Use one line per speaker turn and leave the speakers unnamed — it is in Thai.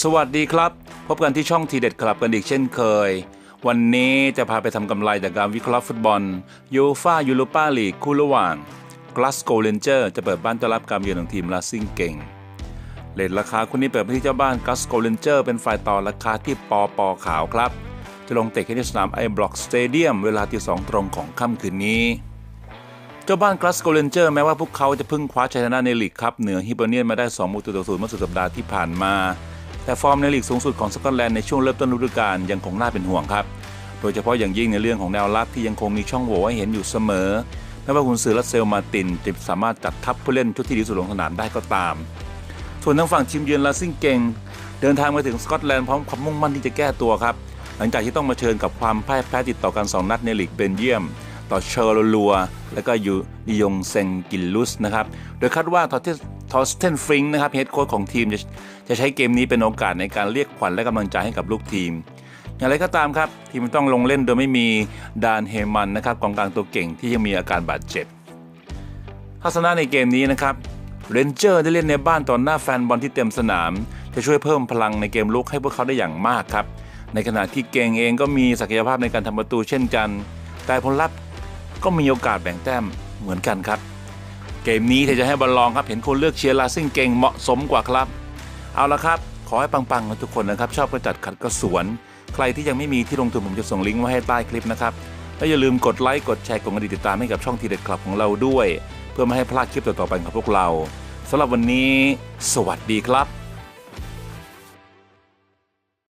สวัสดีครับ พบกันที่ช่องทีเด็ดคลับกันอีกเช่นเคย วันนี้จะพาไปทำกำไรจากการวิเคราะห์ฟุตบอลยูฟายูโรปาลีกคู่ระหว่างกลาสโกเลนเจอร์จะเปิดบ้านต้อนรับการเยือนของทีมลาซิงเก่งเลทราคาคู่นี้เปิดไปที่เจ้าบ้านกลาสโกเลนเจอร์เป็นฝ่ายต่อราคาที่ปอปอขาวครับ จะลงเตะที่สนามไอบล็อกสเตเดียมเวลาที่สองตรงของค่ำคืนนี้เจ้าบ้านกลาสโกเลนเจอร์แม้ว่าพวกเขาจะเพิ่งคว้าชัยชนะในลีกครับเหนือฮิปเปอร์เนียนมาได้ 2 มูตัวต่อศูนย์เมื่อสุดสัปดาห์ที่ผ่านมา แต่ฟอร์มในลีกสูงสุดของสกอตแลนด์ในช่วงเริ่มต้นฤดูกาลยังคงน่าเป็นห่วงครับ โดยเฉพาะอย่างยิ่งในเรื่องของแนวรับที่ยังคงมีช่องโหว่ให้เห็นอยู่เสมอแม้ว่าคุณซือรัสเซลมาตินจะสามารถจัดทัพผู้เล่นชุดที่ดีสุดลงสนามได้ก็ตาม ส่วนทางฝั่งทีมเยือนลาซิงเก่งเดินทางมาถึงสกอตแลนด์พร้อมความมุ่งมั่นที่จะแก้ตัวครับ หลังจากที่ต้องมาเชิญกับความพ่ายแพ้ติดต่อกัน 2 นัดในลีกเบนเยียม ต่อเชอร์ลัว และก็ยูดิยงเซงกิลลุสนะครับ โดยคาดว่าทอเท ทอสเทนฟริงนะครับเฮดโค้ชของทีมจะจะใช้เกมนี้เป็นโอกาสในการเรียกขวัญและกำลังใจให้กับลูกทีม อย่างไรก็ตามครับ ทีมต้องลงเล่นโดยไม่มีดานเฮมันนะครับกองกลางตัวเก่งที่ยังมีอาการบาดเจ็บทัศนะในเกมนี้นะครับเรนเจอร์ได้เล่นในบ้านต่อหน้าแฟนบอลที่เต็มสนาม จะช่วยเพิ่มพลังในเกมลุกให้พวกเขาได้อย่างมากครับ ในขณะที่เกงเองก็มีศักยภาพในการทำประตูเช่นกัน แต่ผลลัพธ์ก็มีโอกาสแบ่งแต้มเหมือนกันครับ เกมนี้ถ้าจะให้บอลลองครับเห็นคนเลือกเชียร์ลาซิ่งเก่งเหมาะสมกว่าครับ เอาละครับ ขอให้ปังๆกันทุกคนนะครับ ชอบกระจัดขัดกระสวน ใครที่ยังไม่มีที่ลงทุนผมจะส่งลิงก์ไว้ให้ใต้คลิปนะครับและอย่าลืมกดไลค์กดแชร์กดกระดิ่งติดตามให้กับช่องทีเด็ดคลับของเราด้วย เพื่อไม่ให้พลาดคลิปต่อๆไปของพวกเราสำหรับวันนี้ สวัสดีครับ